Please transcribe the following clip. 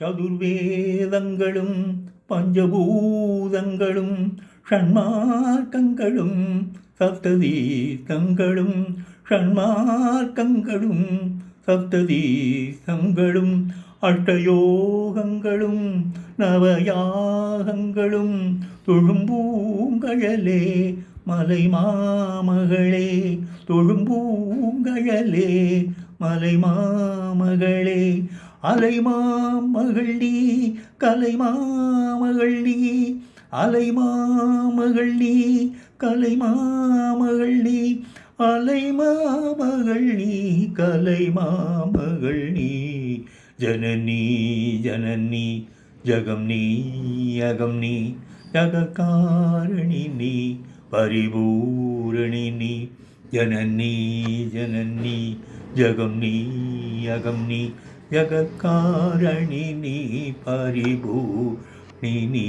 சதுர்வேதங்களும் பஞ்சபூதங்களும் ஷண்மார்க்கங்களும் சப்ததீர்த்தங்களும் ஷண்மார்க்கங்களும் சப்ததீர்த்தங்களும் அஷ்டயோகங்களும் நவயாகங்களும் தொழும்பூங்கழலே மலை மாமகளே தொழும்பூங்கழலே மலை மாமகளே அலை மாமகள் நீ கலை மாமகள் நீ அலை நீ கலை நீ அலை நீ கலை நீ ஜனனி ஜனனி ஜகம் நீ அகம் நீ ஜகக்காரணி நீ பரிபூரணி நீ. ஜனனி ஜனனி ஜகம் நீ அகம் நீ ஜகக்காரணி நீ பரிபூரணி நீ